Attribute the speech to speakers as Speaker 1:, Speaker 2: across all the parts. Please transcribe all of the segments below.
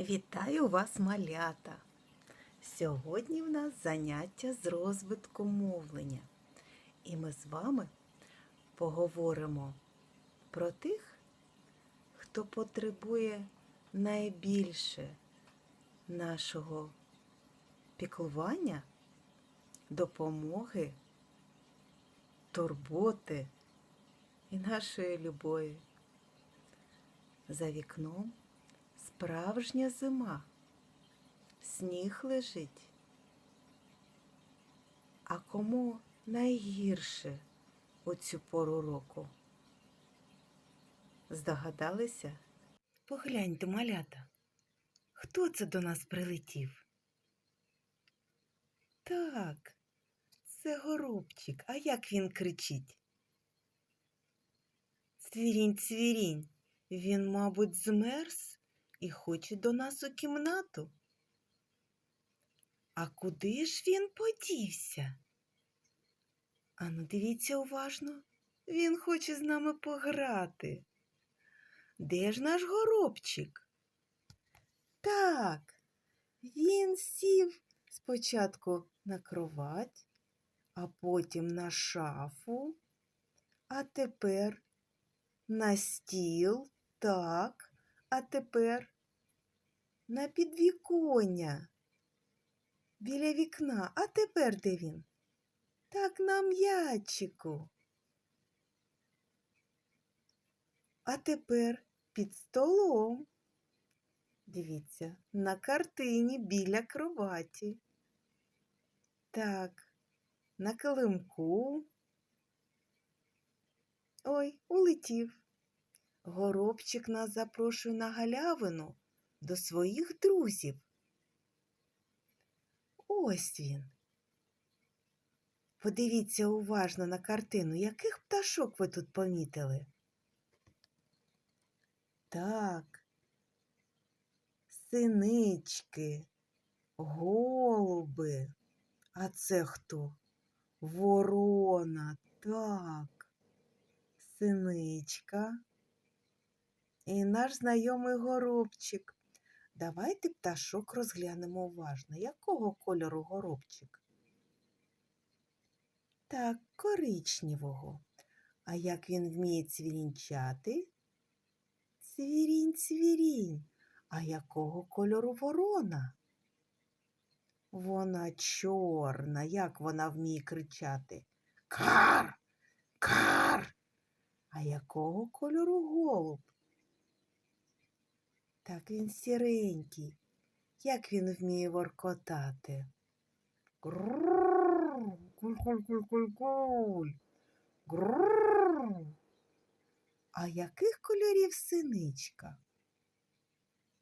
Speaker 1: Вітаю вас, малята! Сьогодні в нас заняття з розвитку мовлення. І ми з вами поговоримо про тих, хто потребує найбільше нашого піклування, допомоги, турботи і нашої любові. За вікном справжня зима. Сніг лежить. А кому найгірше у цю пору року? Здогадалися? Погляньте, малята, хто це до нас прилетів? Так, це горобчик. А як він кричить? Цвірінь, цвірінь. Він, мабуть, змерз і хоче до нас у кімнату. А куди ж він подівся? Ану, дивіться уважно, він хоче з нами пограти. Де ж наш горобчик? Так, він сів спочатку на кровать, а потім на шафу, а тепер на стіл, так, а тепер на підвіконня біля вікна. А тепер де він? Так на м'ячику. А тепер під столом. Дивіться, на картині біля кроваті. Так, на килимку. Ой, улетів. Горобчик нас запрошує на галявину до своїх друзів. Ось він. Подивіться уважно на картину, яких пташок ви тут помітили? Так, синички, голуби. А це хто? Ворона, так, синичка. І наш знайомий горобчик. Давайте пташок розглянемо уважно. Якого кольору горобчик? Так, коричневого. А як він вміє цвірінчати? Цвірінь, цвірінь. А якого кольору ворона? Вона чорна. Як вона вміє кричати? Кар! Кар! А якого кольору голуб? Так він сіренький. Як він вміє воркотати? Куль-куль-куль-куль-куль. А яких кольорів синичка?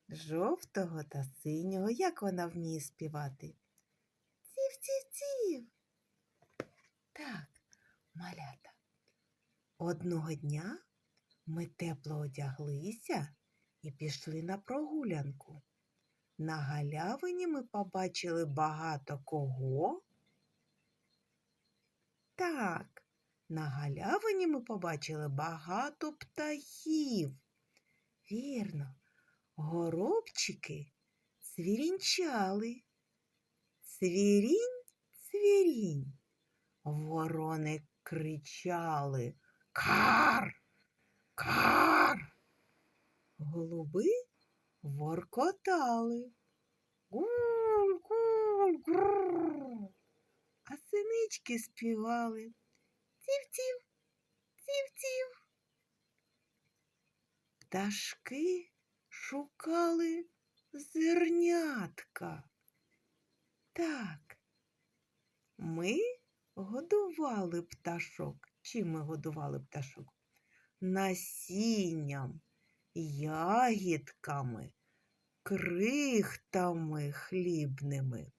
Speaker 1: Жовтого та синього. Як вона вміє співати? Ців-ців-ців. Так, малята. Одного дня ми тепло одяглися і пішли на прогулянку. На галявині ми побачили багато кого. Так, на галявині ми побачили багато птахів. Вірно, горобчики цвірінчали. Цвірінь, цвірінь. Ворони кричали Кар! Кар! Голуби воркотали. Гуль, гуль, грррр. А синички співали. Ців-ців, ців-ців. Пташки шукали зернятка. Так, ми годували пташок. Чим ми годували пташок? Насінням ягідками, крихтами хлібними.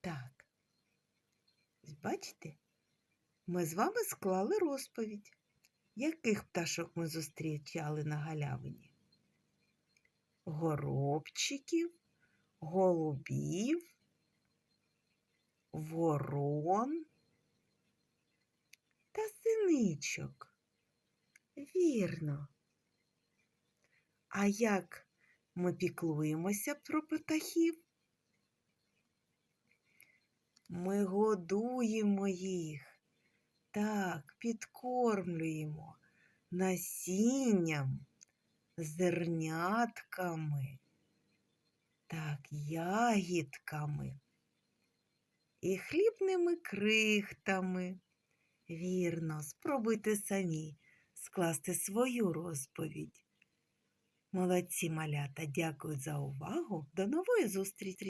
Speaker 1: Так, бачите, ми з вами склали розповідь, яких пташок ми зустрічали на галявині? Горобчиків, голубів, ворон та синичок. Вірно. А як ми піклуємося про птахів. Ми годуємо їх, так, підкормлюємо насінням, зернятками, так, ягідками і хлібними крихтами. Вірно, спробуйте самі скласти свою розповідь. Молодці малята, дякую за увагу. До нової зустрічі!